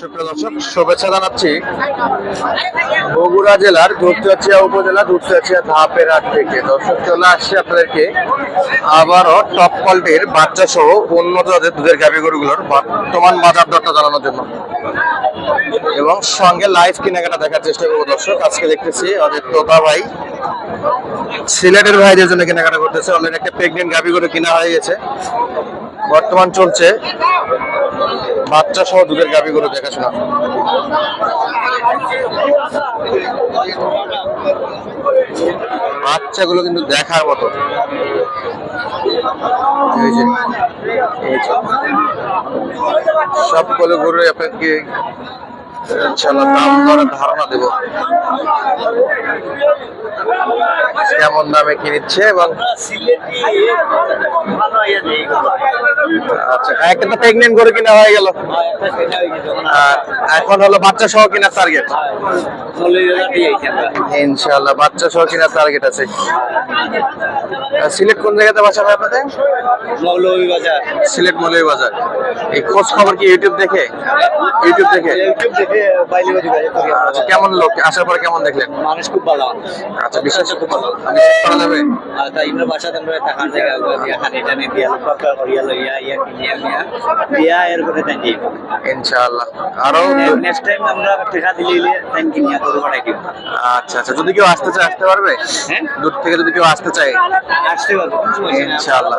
সুপ্রিয় দর্শক, শুভেচ্ছা জানাচ্ছি। বগুড়া জেলার ধূপচাচিয়া উপজেলা ধূপচাচিয়া ধাপের হাট থেকে। দর্শক, চলে আসছে আপনাদেরকে। আবারও টপ কোয়ালিটির বাচ্চা সহ উন্নত জাতের দুধের গাভী গরুগুলোর বর্তমান বাজার দরটা জানানোর জন্য। এবং সঙ্গে লাইভ কেনাকাটা দেখার চেষ্টা করব দর্শক। আজকে দেখতেছি আমাদের তোতা ভাই। সিলেটের ভাইদের জন্য কেনাকাটা করতেছে। অলরেডি একটা প্রেগনেন্ট গাভী গরু কিনা হয়ে গেছে। বর্তমান চলছে। বাচ্চা সহ দুধের গাভী গরু দেখাশোনা। বাচ্চাগুলো কিন্তু দেখার মতো। এই সবগুলো গরু আপনাকে ধারণা দেব। কেমন দামে কিনছে এবং আচ্ছা একটা তো প্রেগনেন্ট করে কিনা হয়ে গেল। এখন হলো বাচ্চা সহ কিনার টার্গেট ইনশাল্লাহ বাচ্চা সহ কিনার টার্গেট আছে। সিলেট কোন জায়গাতে বাসা আপনাদের? সিলেট মৌলভী বাজার। এই খোঁজ খবর কি ইউটিউব দেখে? ইউটিউব দেখে? আচ্ছা কেমন লোক? আসার পরে কেমন দেখলেন? মানুষ খুব ভালো। আচ্ছা বিশ্বাস খুব ভালো। বিশ্বাস করা যাবে আর ইমরা বাসাতে আমরা টাকার জায়গা দিয়া খানি টানি দিয়া লোক করিয়া লইয়া ইয়া কিনিয়া নিয়া দিয়া এর করে তাই দিব ইনশাআল্লাহ। আরও নেক্সট টাইম আমরা টাকা দিলে তাই কিনিয়া করে বাড়াই দিব। আচ্ছা আচ্ছা যদি কেউ আসতে চায় আসতে পারবে? হ্যাঁ? দূর থেকে যদি কেউ আসতে চায়? আসতে পারব কোনো ইনশাআল্লাহ।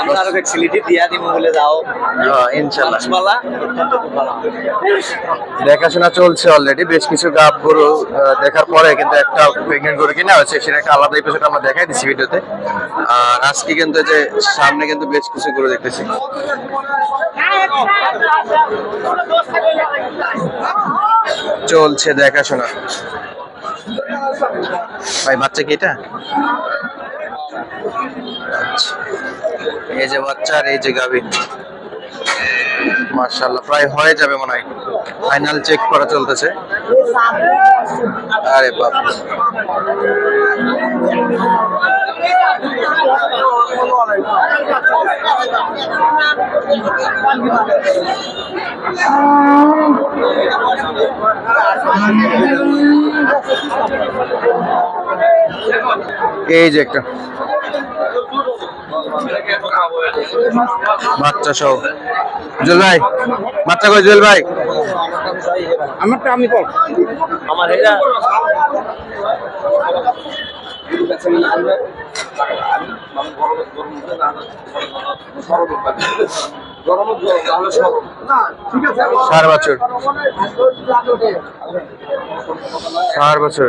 আমরা আরও ফ্যাসিলিটি দিয়া দিব বলে যাও। হ্যাঁ, ইনশাআল্লাহ। দেখাশোনা চলছে অলরেডি বেশ কিছু গাব গরু দেখার পরে কিন্তু একটা প্রেগনেন্ট গরু কিনা হয়েছে সেটা একটা আলাদা এপিসোড আমরা দেখাই দিচ্ছি ভিডিওতে। আর আজকে কিন্তু যে সামনে কিন্তু বেশ কিছু করে দেখতেছি। চলছে দেখাশোনা। ভাই, বাচ্চা কি এটা। এই যে বাচ্চা আর এই যে গাভী। মার্শাল্লাহ প্রায় হয়ে যাবে মনে হয়। ফাইনাল চেক করা চলতেছে। আরে বাপ। এই যে একটা। বাচ্চা সহ জুয়েল ভাই বাচ্চা কই জুয়েল ভাই? আমারটা আমি কর আমার এটা চার বছর। চার বছর।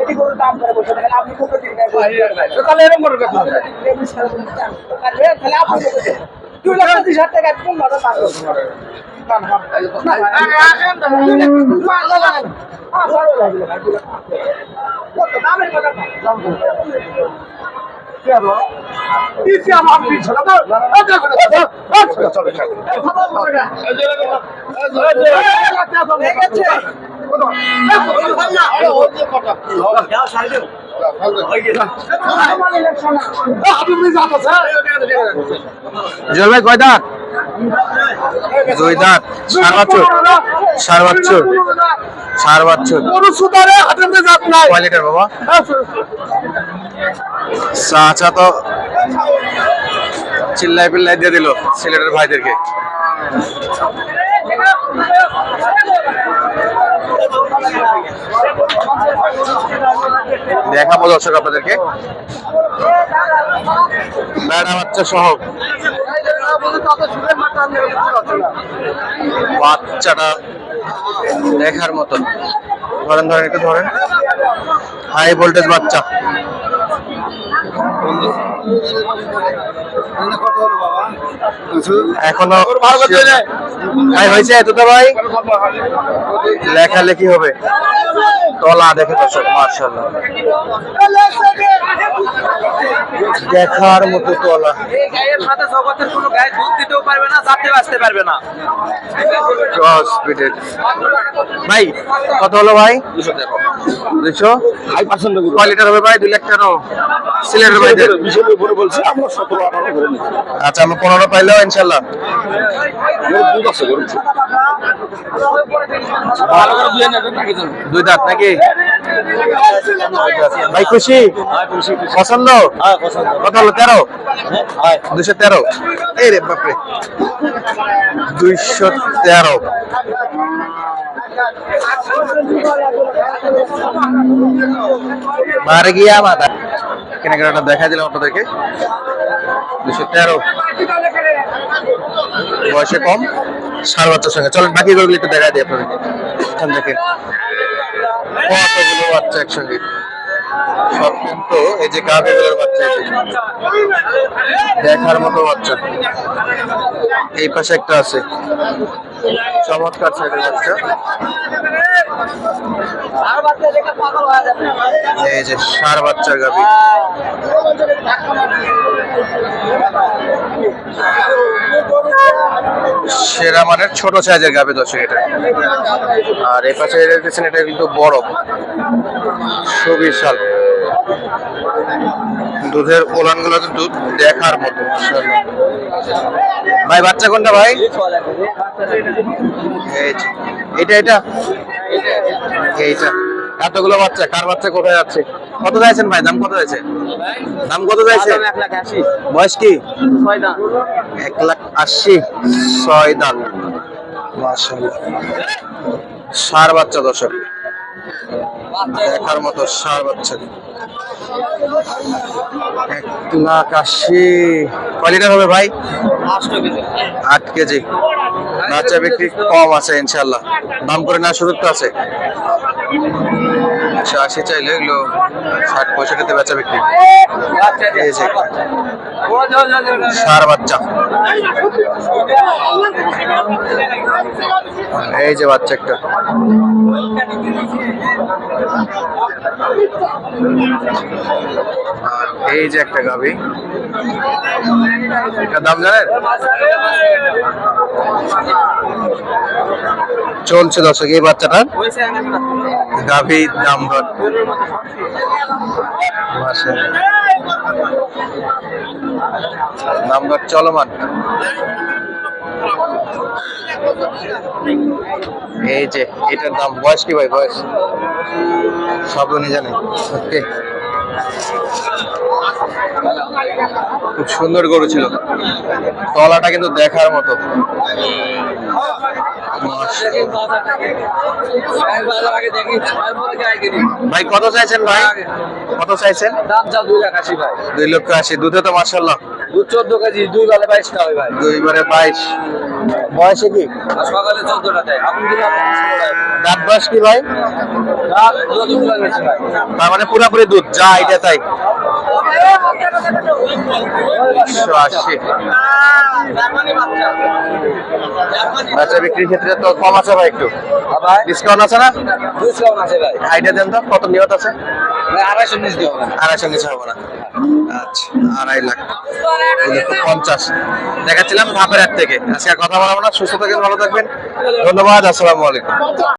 এটি গরুর দাম করে বসে থাকেন আপনি কোথাও দিন তাহলে এরকম করে কথা তাহলে আপনি দুই লাখ তিরিশ হাজার টাকা কোন ভাবে পাবেন দামের কথা জুয়েল ভাই, কয় দাঁত দুই দাঁত সার বছর সার বছর সার বছর কয় লিটার বাবা? চাচা তো চিল্লাই পিল্লাই দিয়ে দিল সিলেটের ভাইদেরকে। দেখাবো দর্শক আপনাদেরকে। বেড়া বাচ্চা সহ। বাচ্চাটা দেখার মতন। ধরেন ধরেন, একটু ধরেন। হাই ভোল্টেজ বাচ্চা। এখনও ভাই হয়েছে তো ভাই। লেখালেখি হবে। তলা দেখে দর্শক মার্শাল্লাহ দেখার মতো তলা। সাথে জগতের কোনো গায়ে দুধ দিতেও পারবে না যাতে বাঁচতে পারবে না ভাই কত হলো ভাই হাই পার্সেন্ট কয় লিটার হবে ভাই? দুই লাখ তেরো সিলেটের উপরে বলছি আমরা করে নিচ্ছি আচ্ছা আমরা পনেরো পাইলেও ইনশাল্লাহ। দুধ আছে গরুর ভালো করে দিয়ে নেবেন নাকি দুই দাঁত নাকি? ভাই খুশি? পছন্দ? কত হলো তেরো? দুইশো তেরো? এই রে বাপরে। দুইশো তেরো। মার গিয়া মাথা কেনাকাটা দেখা দিলাম আপনাদেরকে। দুশো তেরো। বয়সে কম সার বাচ্চার সঙ্গে। চলেন, বাকি গরুগুলো একটু দেখা দিই আপনাদেরকে। থেকে। কতগুলো বাচ্চা একসঙ্গে? সব কিন্তু এই যে গাভীগুলোর বাচ্চা দেখার মতো বাচ্চা। এই পাশে একটা আছে। চমৎকার সাইডের বাচ্চা। এই যে সার বাচ্চার গাভী। সেরা মানের ছোট সাইজের গাভী দর্শক এটা। আর এই পাশে এটা কিন্তু বড়। সুবিশাল। দুধের ওলানগুলো কিন্তু দেখার মতো ভাই বাচ্চা কোনটা ভাই? এটা এটা এইটা এতগুলো বাচ্চা কার বাচ্চা কোথায় যাচ্ছে কত চাইছেন ভাই? দাম কত হয়েছে দাম কত আশি। বয়স কি? এক লাখ আশি ছয় দাম সার বাচ্চা দর্শক। দেখার মতো সার বাচ্চা এক লাখ আশি। কয় হবে ভাই? আট কেজি। বাচ্চা বিক্রি কম আছে ইনশাল্লাহ। দাম করে না সুযোগ তো আছে। একশো আশি চাইলে এগুলো ষাট পঁয়ষট্টিতে বেচা বিক্রি। সার বাচ্চা। এই যে বাচ্চা একটা। আর এই যে একটা এটার দাম জানেন? চলছে দর্শক, এই বাচ্চাটার গাভি। দাম দর। চলমান। এই যে, এটার দাম, বয়স কি ভাই, বয়স? সব উনি জানে ওকে। খুব সুন্দর গরু ছিল। তলাটা কিন্তু দেখার মতো। ভাই কত চাইছেন ভাই? কত চাইছেন? দুই লক্ষ আশি। দুধে তো মার্শাল্লাহ চোদ্দ কেজি দুই বেলা বাইশটা হয় ভাই। দুই বেলা বাইশ। বয়সে কি? আর সকালে চোদ্দটা দেয়। দাঁত বয়স কি ভাই? লাগছে ভাই। তার মানে পুরোপুরি দুধ যা এটা তাই। একশো আশি। বাচ্চা বিক্রির ক্ষেত্রে তো কম আছে ভাই একটু। ভাই ডিসকাউন্ট আছে না? ডিসকাউন্ট আছে ভাই। আইডিয়া দেন তো কত নিয়ত আছে? ভাই আড়াইশো নিচ দিয়ে হবে না। আড়াইশো নিচে হবে না। আচ্ছা আড়াই লাখ। পঞ্চাশ। দেখাচ্ছিলাম ধাপের হাট থেকে। আজকে কথা বলব না সুস্থ থাকেন ভালো থাকবেন। ধন্যবাদ আসসালামু আলাইকুম।